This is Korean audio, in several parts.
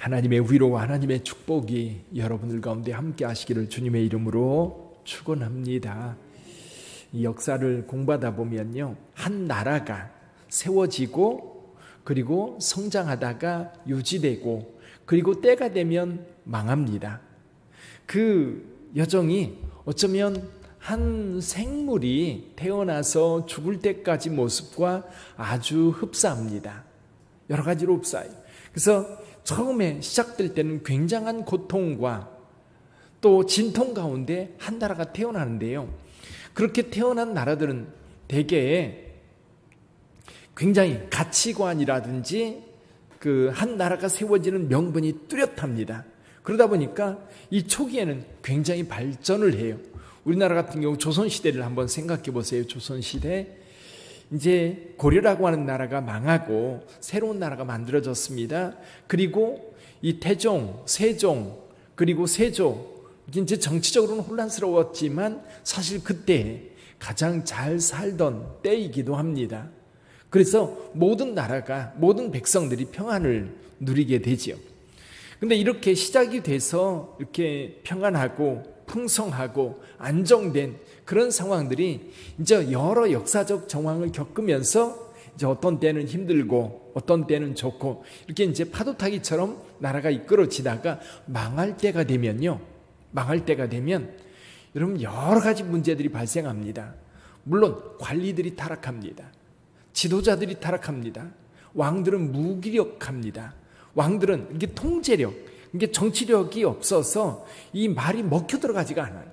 하나님의 위로와 하나님의 축복이 여러분들 가운데 함께 하시기를 주님의 이름으로 축원합니다. 이 역사를 공부하다 보면요. 한 나라가 세워지고 그리고 성장하다가 유지되고 그리고 때가 되면 망합니다. 그 여정이 어쩌면 한 생물이 태어나서 죽을 때까지 모습과 아주 흡사합니다. 여러 가지로 흡사해요. 그래서 처음에 시작될 때는 굉장한 고통과 또 진통 가운데 한 나라가 태어나는데요. 그렇게 태어난 나라들은 대개 굉장히 가치관이라든지 그 한 나라가 세워지는 명분이 뚜렷합니다. 그러다 보니까 이 초기에는 굉장히 발전을 해요. 우리나라 같은 경우 조선시대를 한번 생각해 보세요. 조선시대. 이제 고려라고 하는 나라가 망하고 새로운 나라가 만들어졌습니다. 그리고 이 태종, 세종, 그리고 세조, 이제 정치적으로는 혼란스러웠지만 사실 그때 가장 잘 살던 때이기도 합니다. 그래서 모든 나라가, 모든 백성들이 평안을 누리게 되지요. 근데 이렇게 시작이 돼서 이렇게 평안하고 풍성하고 안정된 그런 상황들이 이제 여러 역사적 정황을 겪으면서 이제 어떤 때는 힘들고 어떤 때는 좋고 이렇게 이제 파도 타기처럼 나라가 이끌어지다가 망할 때가 되면요. 망할 때가 되면 여러분 여러 가지 문제들이 발생합니다. 물론 관리들이 타락합니다. 지도자들이 타락합니다. 왕들은 무기력합니다. 왕들은 이게 통제력, 이게 정치력이 없어서 이 말이 먹혀 들어가지가 않아요.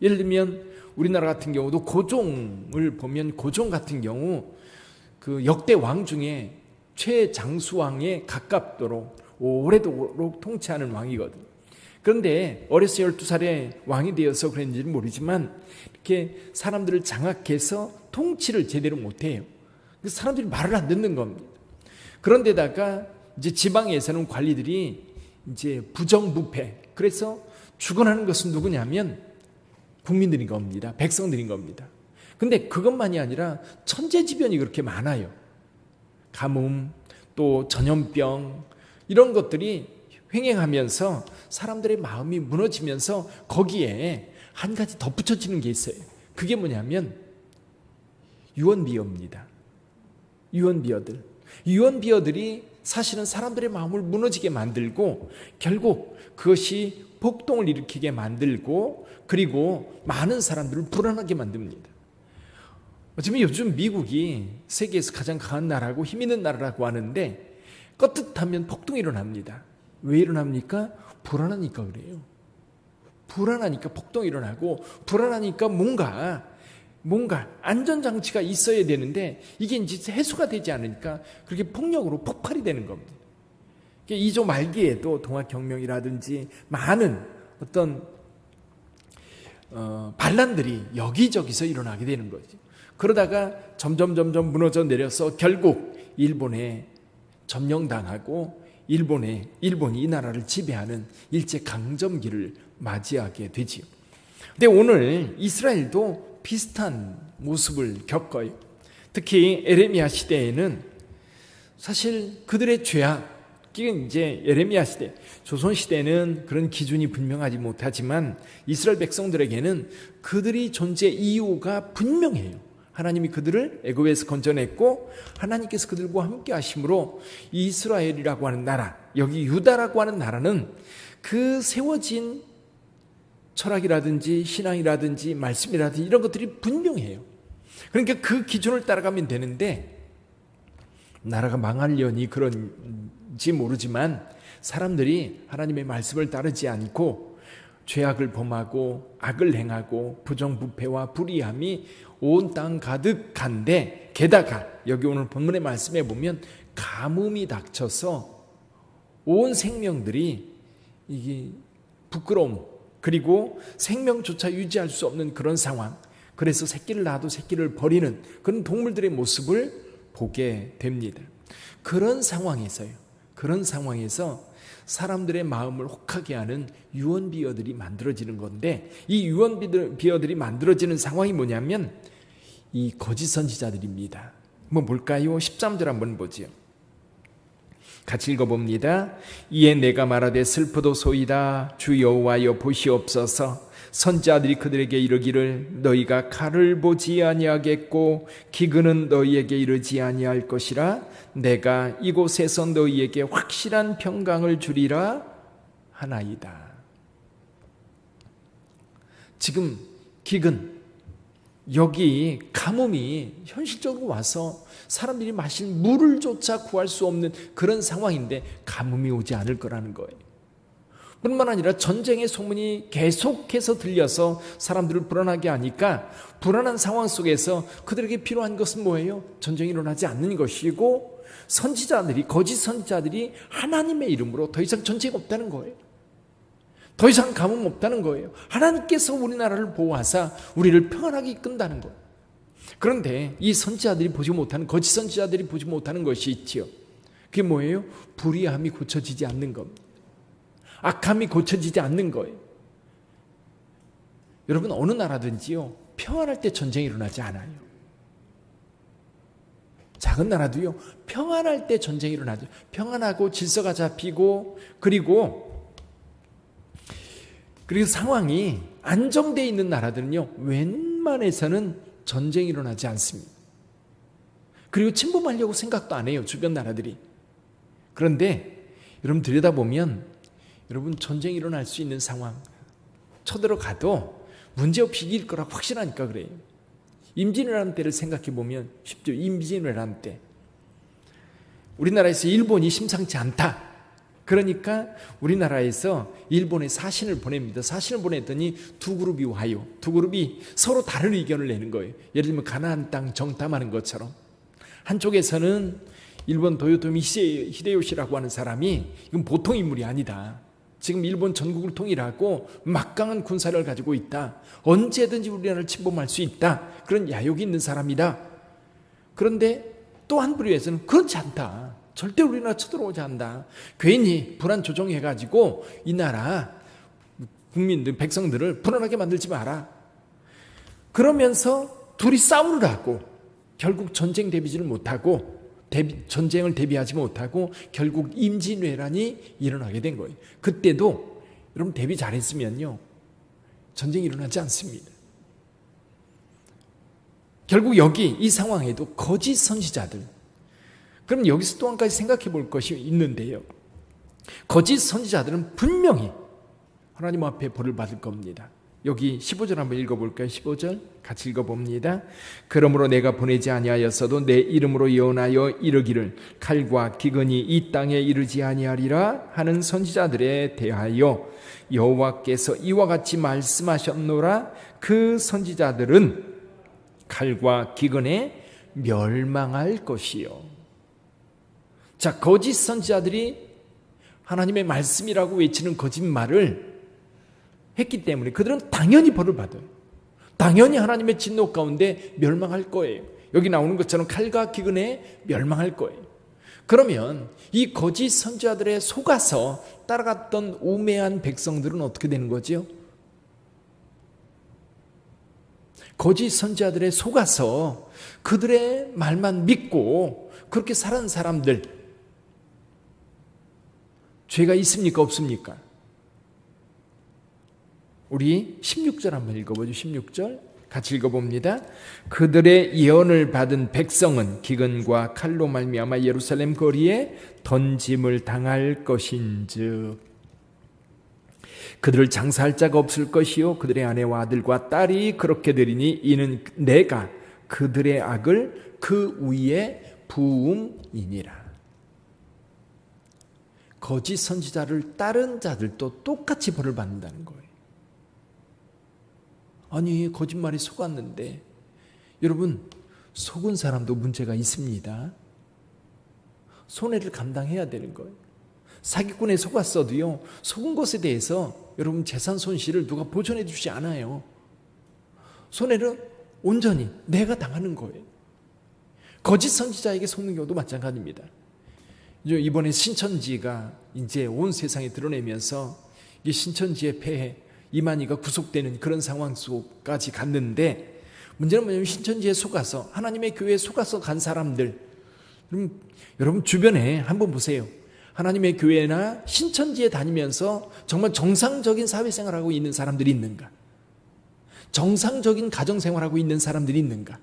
예를 들면 우리나라 같은 경우도 고종을 보면 고종 같은 경우 그 역대 왕 중에 최장수왕에 가깝도록 오래도록 통치하는 왕이거든요. 그런데 어려서 12살에 왕이 되어서 그런지는 모르지만 이렇게 사람들을 장악해서 통치를 제대로 못해요. 사람들이 말을 안 듣는 겁니다. 그런데다가 이제 지방에서는 관리들이 이제 부정부패. 그래서 주관하는 것은 누구냐면 국민들인 겁니다. 백성들인 겁니다. 근데 그것만이 아니라 천재지변이 그렇게 많아요. 가뭄, 또 전염병, 이런 것들이 횡행하면서 사람들의 마음이 무너지면서 거기에 한 가지 덧붙여지는 게 있어요. 그게 뭐냐면 유언비어입니다. 유언비어들. 유언비어들이 사실은 사람들의 마음을 무너지게 만들고 결국 그것이 폭동을 일으키게 만들고 그리고 많은 사람들을 불안하게 만듭니다. 어쩌면 요즘 미국이 세계에서 가장 강한 나라고 힘 있는 나라라고 하는데 껐듯하면 폭동이 일어납니다. 왜 일어납니까? 불안하니까 그래요. 불안하니까 폭동이 일어나고 불안하니까 뭔가 뭔가 안전장치가 있어야 되는데 이게 이제 해소가 되지 않으니까 그렇게 폭력으로 폭발이 되는 겁니다. 이조 말기에도 동학혁명이라든지 많은 어떤 어, 반란들이 여기저기서 일어나게 되는 거죠. 그러다가 점점 점점 무너져 내려서 결국 일본에 점령당하고 일본에 일본이 이 나라를 지배하는 일제 강점기를 맞이하게 되지요. 근데 오늘 이스라엘도 비슷한 모습을 겪어요. 특히 에레미야 시대에는 사실 그들의 죄악, 이게 이제 에레미야 시대, 조선 시대는 그런 기준이 분명하지 못하지만 이스라엘 백성들에게는 그들이 존재 이유가 분명해요. 하나님이 그들을 애굽에서 건져냈고 하나님께서 그들과 함께 하심으로 이스라엘이라고 하는 나라, 여기 유다라고 하는 나라는 그 세워진 철학이라든지 신앙이라든지 말씀이라든지 이런 것들이 분명해요. 그러니까 그 기준을 따라가면 되는데 나라가 망하려니 그런지 모르지만 사람들이 하나님의 말씀을 따르지 않고 죄악을 범하고 악을 행하고 부정부패와 불의함이 온 땅 가득한데 게다가 여기 오늘 본문의 말씀에 보면 가뭄이 닥쳐서 온 생명들이 이게 부끄러움 그리고 생명조차 유지할 수 없는 그런 상황 그래서 새끼를 낳아도 새끼를 버리는 그런 동물들의 모습을 보게 됩니다. 그런 상황에서요. 그런 상황에서 사람들의 마음을 혹하게 하는 유언비어들이 만들어지는 건데 이 유언비어들이 만들어지는 상황이 뭐냐면 이 거짓 선지자들입니다. 뭐 뭘까요? 13절 한번 보지요. 같이 읽어봅니다. 이에 내가 말하되 슬프도 소이다 주 여호와여 보시옵소서 선자들이 그들에게 이르기를 너희가 칼을 보지 아니하겠고 기근은 너희에게 이르지 아니할 것이라 내가 이곳에서 너희에게 확실한 평강을 주리라 하나이다. 지금 기근 여기 가뭄이 현실적으로 와서 사람들이 마실 물을 조차 구할 수 없는 그런 상황인데 가뭄이 오지 않을 거라는 거예요. 뿐만 아니라 전쟁의 소문이 계속해서 들려서 사람들을 불안하게 하니까 불안한 상황 속에서 그들에게 필요한 것은 뭐예요? 전쟁이 일어나지 않는 것이고 선지자들이 거짓 선지자들이 하나님의 이름으로 더 이상 전쟁이 없다는 거예요. 더 이상 가뭄 없다는 거예요. 하나님께서 우리나라를 보호하사 우리를 평안하게 이끈다는 거예요. 그런데 이 선지자들이 보지 못하는 거짓 선지자들이 보지 못하는 것이 있지요. 그게 뭐예요? 불의함이 고쳐지지 않는 겁니다. 악함이 고쳐지지 않는 거예요. 여러분 어느 나라든지요 평안할 때 전쟁이 일어나지 않아요. 작은 나라도요 평안할 때 전쟁이 일어나죠. 평안하고 질서가 잡히고 그리고 그리고 상황이 안정돼 있는 나라들은요 웬만해서는 전쟁이 일어나지 않습니다. 그리고 침범하려고 생각도 안 해요 주변 나라들이. 그런데 여러분 들여다보면 여러분 전쟁이 일어날 수 있는 상황 쳐들어가도 문제없이 이길 거라 확실하니까 그래요. 임진왜란 때를 생각해 보면 쉽죠. 임진왜란 때 우리나라에서 일본이 심상치 않다. 그러니까 우리나라에서 일본에 사신을 보냅니다. 사신을 보냈더니 두 그룹이 와요. 두 그룹이 서로 다른 의견을 내는 거예요. 예를 들면 가나안 땅 정탐하는 것처럼 한쪽에서는 일본 도요토미 히데요시라고 하는 사람이 이건 보통 인물이 아니다. 지금 일본 전국을 통일하고 막강한 군사를 가지고 있다. 언제든지 우리나라를 침범할 수 있다. 그런 야욕이 있는 사람이다. 그런데 또 한 부류에서는 그렇지 않다. 절대 우리나라 쳐들어오지 않다. 괜히 불안 조정해가지고 이 나라 국민들, 백성들을 불안하게 만들지 마라. 그러면서 둘이 싸우를 하고 결국 전쟁 대비지를 못하고 대비, 전쟁을 대비하지 못하고 결국 임진왜란이 일어나게 된 거예요. 그때도 여러분 대비 잘했으면요 전쟁이 일어나지 않습니다. 결국 여기 이 상황에도 거짓 선지자들. 그럼 여기서 또 한 가지 생각해 볼 것이 있는데요. 거짓 선지자들은 분명히 하나님 앞에 벌을 받을 겁니다. 여기 15절 한번 읽어볼까요? 15절 같이 읽어봅니다. 그러므로 내가 보내지 아니하였어도 내 이름으로 예언하여 이르기를 칼과 기근이 이 땅에 이르지 아니하리라 하는 선지자들에 대하여 여호와께서 이와 같이 말씀하셨노라 그 선지자들은 칼과 기근에 멸망할 것이요. 자, 거짓 선지자들이 하나님의 말씀이라고 외치는 거짓말을 했기 때문에 그들은 당연히 벌을 받아요. 당연히 하나님의 진노 가운데 멸망할 거예요. 여기 나오는 것처럼 칼과 기근에 멸망할 거예요. 그러면 이 거짓 선지자들의 속아서 따라갔던 우매한 백성들은 어떻게 되는 거지요? 거짓 선지자들의 속아서 그들의 말만 믿고 그렇게 살은 사람들 죄가 있습니까 없습니까? 우리 16절 한번 읽어보죠. 16절 같이 읽어봅니다. 그들의 예언을 받은 백성은 기근과 칼로 말미암아 예루살렘 거리에 던짐을 당할 것인즉 그들을 장사할 자가 없을 것이요 그들의 아내와 아들과 딸이 그렇게 되리니 이는 내가 그들의 악을 그 위에 부음이니라. 거짓 선지자를 따른 자들도 똑같이 벌을 받는다는 거예요. 아니 거짓말이 속았는데 여러분 속은 사람도 문제가 있습니다. 손해를 감당해야 되는 거예요. 사기꾼에 속았어도요 속은 것에 대해서 여러분 재산 손실을 누가 보존해 주지 않아요. 손해는 온전히 내가 당하는 거예요. 거짓 선지자에게 속는 경우도 마찬가지입니다. 이번에 신천지가 이제 온 세상에 드러내면서 이 신천지의 폐해 이만희가 구속되는 그런 상황 속까지 갔는데 문제는 뭐냐면 신천지에 속아서 하나님의 교회에 속아서 간 사람들 여러분, 여러분 주변에 한번 보세요. 하나님의 교회나 신천지에 다니면서 정말 정상적인 사회생활하고 있는 사람들이 있는가? 정상적인 가정생활하고 있는 사람들이 있는가?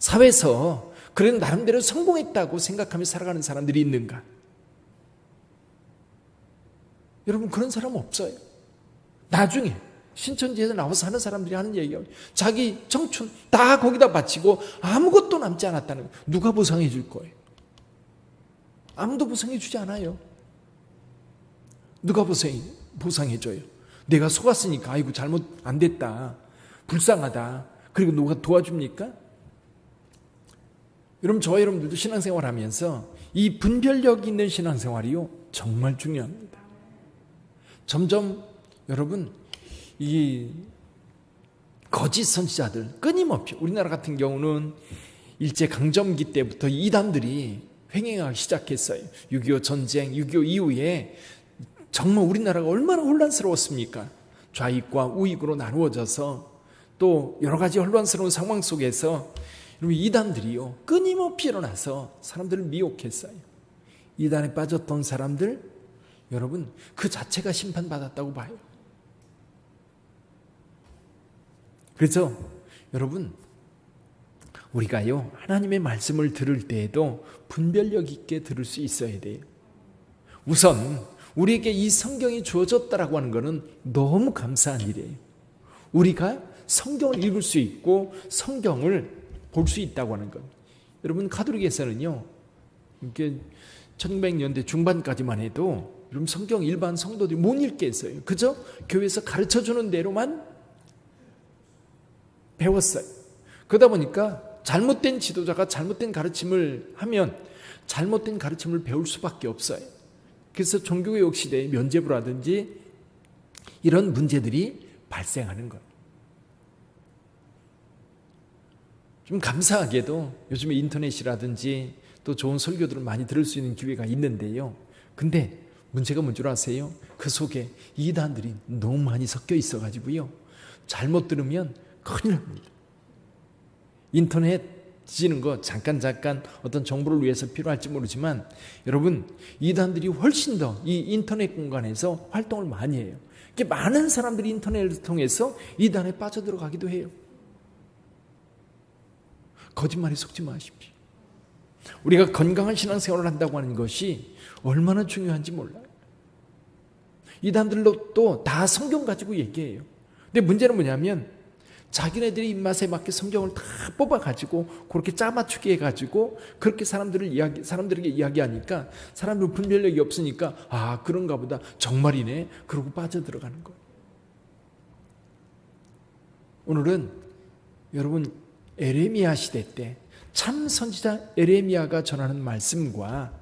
사회에서 그래도 나름대로 성공했다고 생각하며 살아가는 사람들이 있는가? 여러분 그런 사람 없어요. 나중에 신천지에서 나와서 하는 사람들이 하는 얘기가 자기 청춘 다 거기다 바치고 아무것도 남지 않았다는 거예요. 누가 보상해 줄 거예요? 아무도 보상해 주지 않아요. 누가 보상해, 보상해 줘요? 내가 속았으니까 아이고 잘못 안 됐다. 불쌍하다. 그리고 누가 도와줍니까? 여러분 저와 여러분들도 신앙생활 하면서 이 분별력 있는 신앙생활이요 정말 중요합니다. 점점 여러분 이 거짓 선지자들 끊임없이 우리나라 같은 경우는 일제 강점기 때부터 이단들이 횡행하기 시작했어요. 6.25 전쟁, 6.25 이후에 정말 우리나라가 얼마나 혼란스러웠습니까? 좌익과 우익으로 나누어져서 또 여러 가지 혼란스러운 상황 속에서 여러분 이단들이요 끊임없이 일어나서 사람들을 미혹했어요. 이단에 빠졌던 사람들 여러분 그 자체가 심판받았다고 봐요. 그래서 여러분 우리가요 하나님의 말씀을 들을 때에도 분별력 있게 들을 수 있어야 돼요. 우선 우리에게 이 성경이 주어졌다라고 하는 것은 너무 감사한 일이에요. 우리가 성경을 읽을 수 있고 성경을 볼 수 있다고 하는 것. 여러분 카톨릭에서는요 이게 1900년대 중반까지만 해도 여러분 성경 일반 성도들이 못 읽게 했어요. 그저 교회에서 가르쳐 주는 대로만 배웠어요. 그러다 보니까 잘못된 지도자가 잘못된 가르침을 하면 잘못된 가르침을 배울 수밖에 없어요. 그래서 종교개혁 시대에 면죄부라든지 이런 문제들이 발생하는 거예요. 좀 감사하게도 요즘에 인터넷이라든지 또 좋은 설교들을 많이 들을 수 있는 기회가 있는데요. 근데 문제가 뭔 줄 아세요? 그 속에 이단들이 너무 많이 섞여 있어가지고요. 잘못 들으면 큰일 납니다. 인터넷 지는 거 잠깐 잠깐 어떤 정보를 위해서 필요할지 모르지만 여러분 이단들이 훨씬 더 이 인터넷 공간에서 활동을 많이 해요. 이게 많은 사람들이 인터넷을 통해서 이단에 빠져들어가기도 해요. 거짓말에 속지 마십시오. 우리가 건강한 신앙생활을 한다고 하는 것이 얼마나 중요한지 몰라요. 이단들로 또다 성경 가지고 얘기해요. 근데 문제는 뭐냐면 자기네들이 입맛에 맞게 성경을 다 뽑아 가지고 그렇게 짜맞추게 해 가지고 그렇게 사람들을 이야기, 사람들에게 이야기하니까 사람들 분별력이 없으니까 아, 그런가 보다. 정말이네. 그러고 빠져들어가는 거예요. 오늘은 여러분 에레미야 시대 때 참 선지자 에레미야가 전하는 말씀과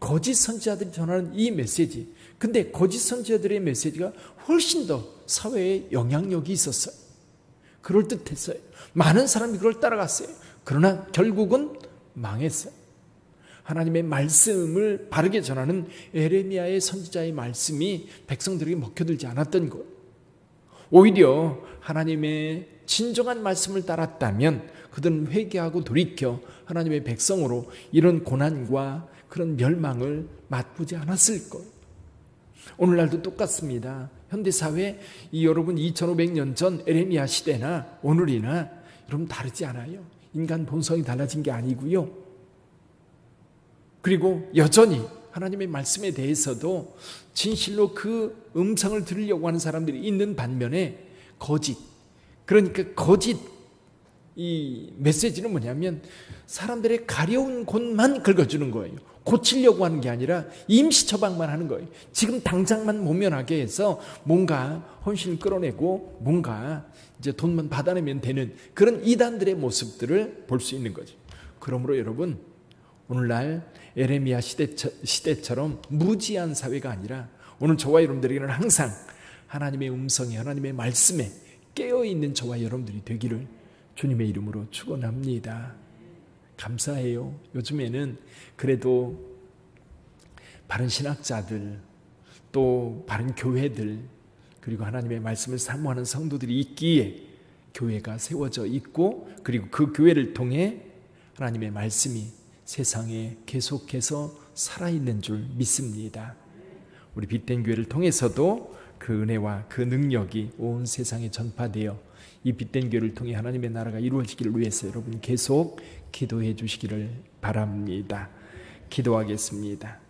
거짓 선지자들이 전하는 이 메시지. 근데 거짓 선지자들의 메시지가 훨씬 더 사회에 영향력이 있었어요. 그럴 듯했어요. 많은 사람이 그걸 따라갔어요. 그러나 결국은 망했어요. 하나님의 말씀을 바르게 전하는 에레미야의 선지자의 말씀이 백성들에게 먹혀들지 않았던 것. 오히려 하나님의 진정한 말씀을 따랐다면 그들은 회개하고 돌이켜 하나님의 백성으로 이런 고난과 그런 멸망을 맛보지 않았을 것. 오늘날도 똑같습니다. 현대사회 이 여러분 2500년 전 에레미야 시대나 오늘이나 여러분 다르지 않아요. 인간 본성이 달라진 게 아니고요. 그리고 여전히 하나님의 말씀에 대해서도 진실로 그 음성을 들으려고 하는 사람들이 있는 반면에 거짓. 그러니까 거짓 이 메시지는 뭐냐면 사람들의 가려운 곳만 긁어주는 거예요. 고치려고 하는 게 아니라 임시 처방만 하는 거예요. 지금 당장만 모면하게 해서 뭔가 헌신을 끌어내고 뭔가 이제 돈만 받아내면 되는 그런 이단들의 모습들을 볼 수 있는 거죠. 그러므로 여러분 오늘날 에레미야 시대, 시대처럼 무지한 사회가 아니라 오늘 저와 여러분들에게는 항상 하나님의 음성에 하나님의 말씀에 깨어 있는 저와 여러분들이 되기를 주님의 이름으로 축원합니다. 감사해요. 요즘에는 그래도 바른 신학자들 또 바른 교회들 그리고 하나님의 말씀을 사모하는 성도들이 있기에 교회가 세워져 있고 그리고 그 교회를 통해 하나님의 말씀이 세상에 계속해서 살아있는 줄 믿습니다. 우리 빛된 교회를 통해서도 그 은혜와 그 능력이 온 세상에 전파되어 이 빛된 교회를 통해 하나님의 나라가 이루어지기를 위해서 여러분 계속 기도해 주시기를 바랍니다. 기도하겠습니다.